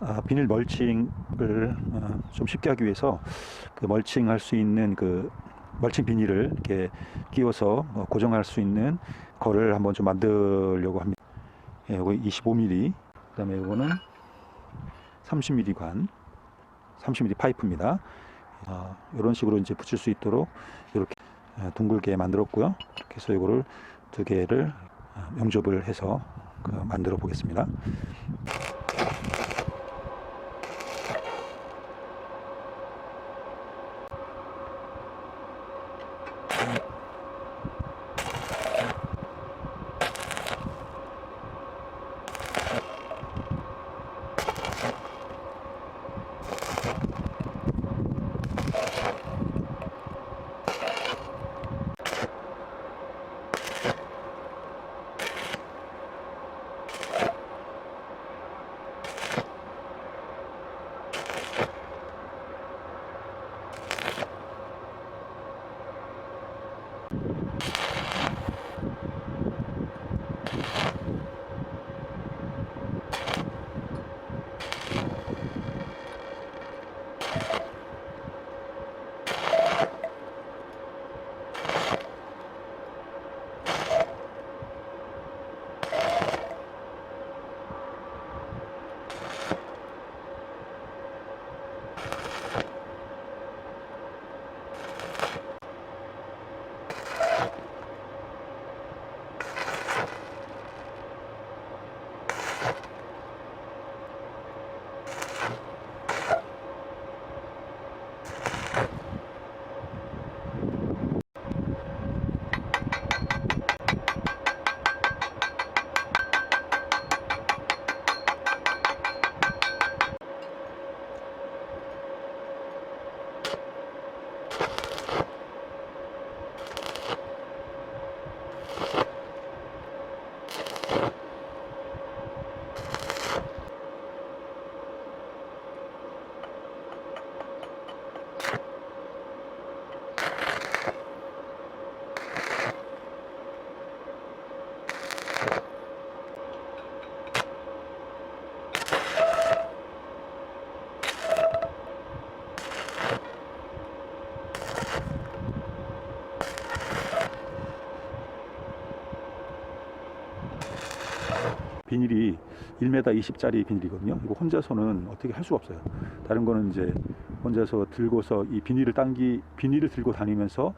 아, 비닐 멀칭을 어, 좀 쉽게 하기 위해서 그 멀칭할 수 있는 그 멀칭 비닐을 이렇게 끼워서 어, 고정할 수 있는 거를 한번 좀 만들려고 합니다. 예, 이거 25mm, 그다음에 이거는 30mm 관, 30mm 파이프입니다. 아, 이런 식으로 이제 붙일 수 있도록 이렇게 아, 둥글게 만들었고요. 이렇게 해서 이거를 두 개를 아, 용접을 해서 그 만들어 보겠습니다. 비닐이 1m 20짜리 비닐이거든요. 이거 혼자서는 어떻게 할 수가 없어요. 다른 거는 이제 혼자서 들고서 이 비닐을 당기 비닐을 들고 다니면서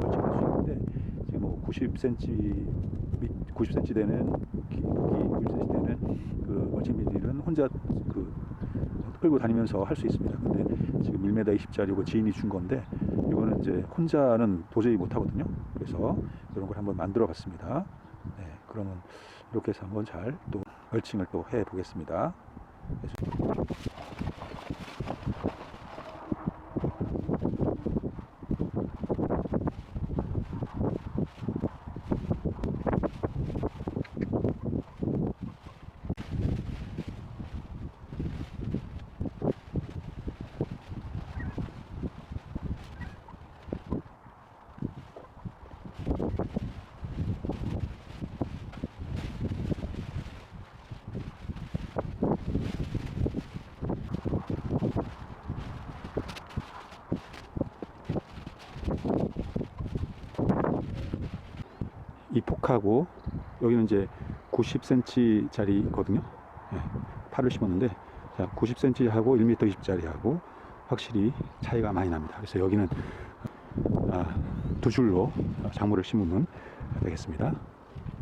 멀칭할 수 있는데 지금 뭐 90cm 90cm 되는 기, 기 90cm 되는 그 멀칭 비닐은 혼자 그 끌고 다니면서 할 수 있습니다. 근데 지금 1m 20짜리고 지인이 준 건데 이거는 이제 혼자는 도저히 못 하거든요. 그래서 이런 걸 한번 만들어 봤습니다. 네, 그러면 이렇게 해서 한번 잘 또 얼칭을 또 해 보겠습니다. 이 폭하고 여기는 이제 90cm짜리거든요. 예, 팔을 심었는데 자 90cm 하고 1m 20짜리 하고 확실히 차이가 많이 납니다. 그래서 여기는 아, 두 줄로 작물을 심으면 되겠습니다.